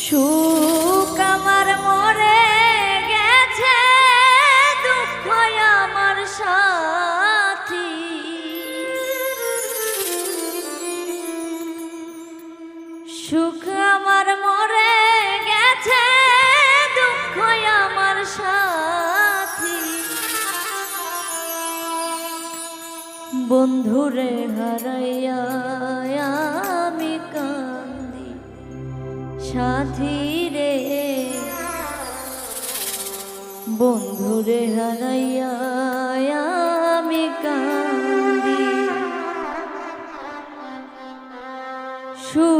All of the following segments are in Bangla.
出。বন্ধুরে হারাইয়া আমি কান্দি। সু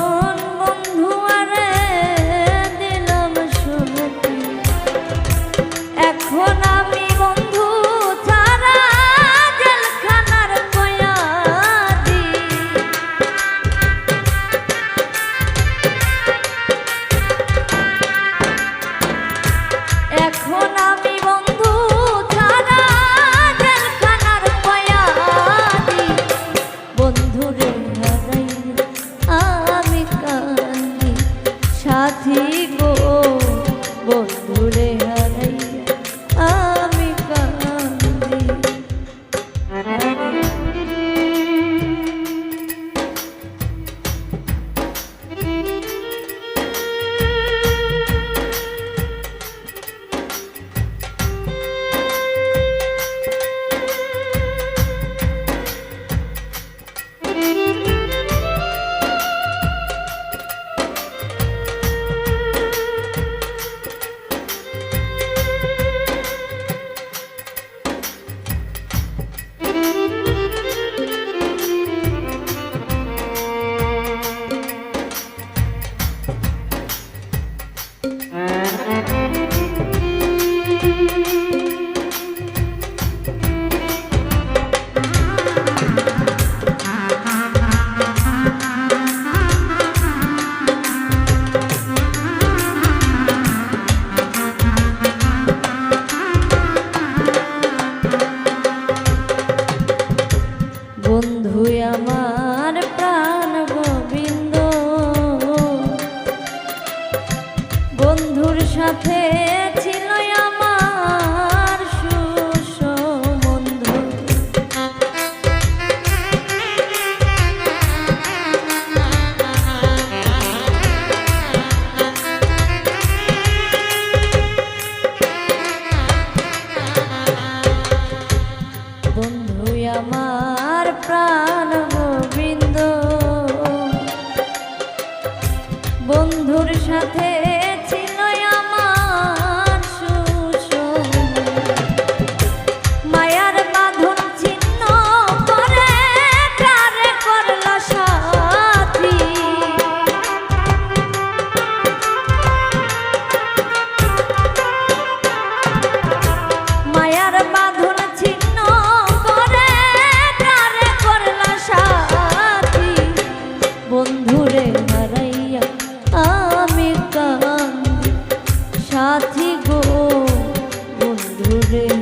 বন্ধুরে। বন্ধু আমার। বন্ধুর সাথে dream.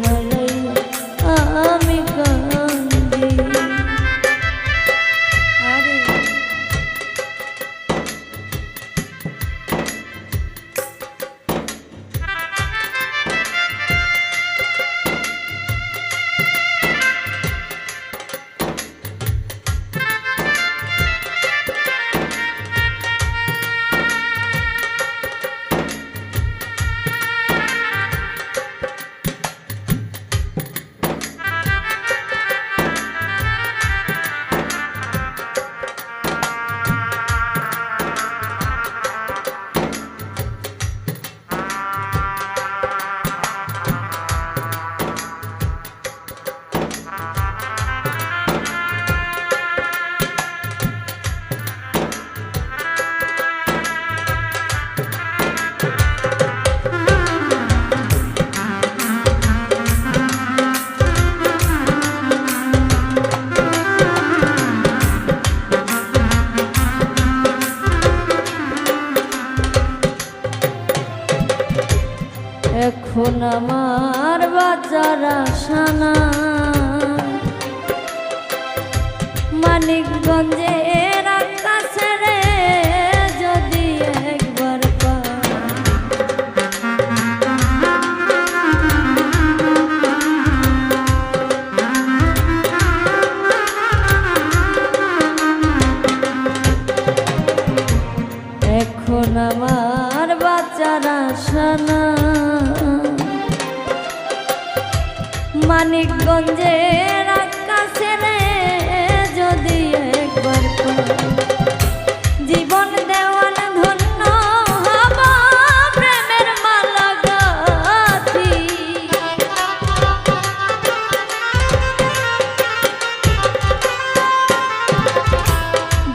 মন আমার বাজার আসানা। মানিকগঞ্জে এখন আমার বাচ্চারা সানা মানিকগঞ্জের আকাশে যদি একবার জীবন দেওয়ান ধন্য প্রেমের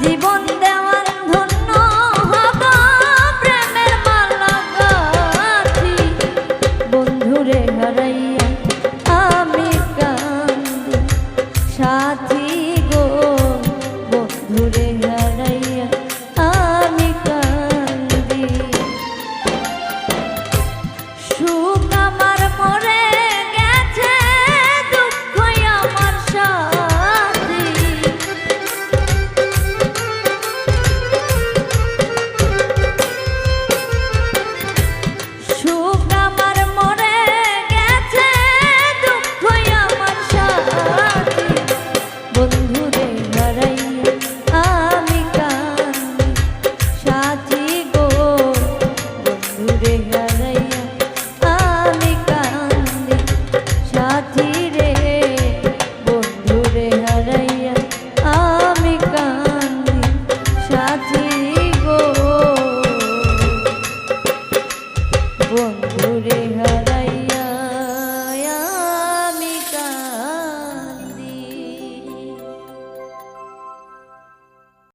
জীবন দেওয়ান ধন্য প্রেমের বন্ধুরে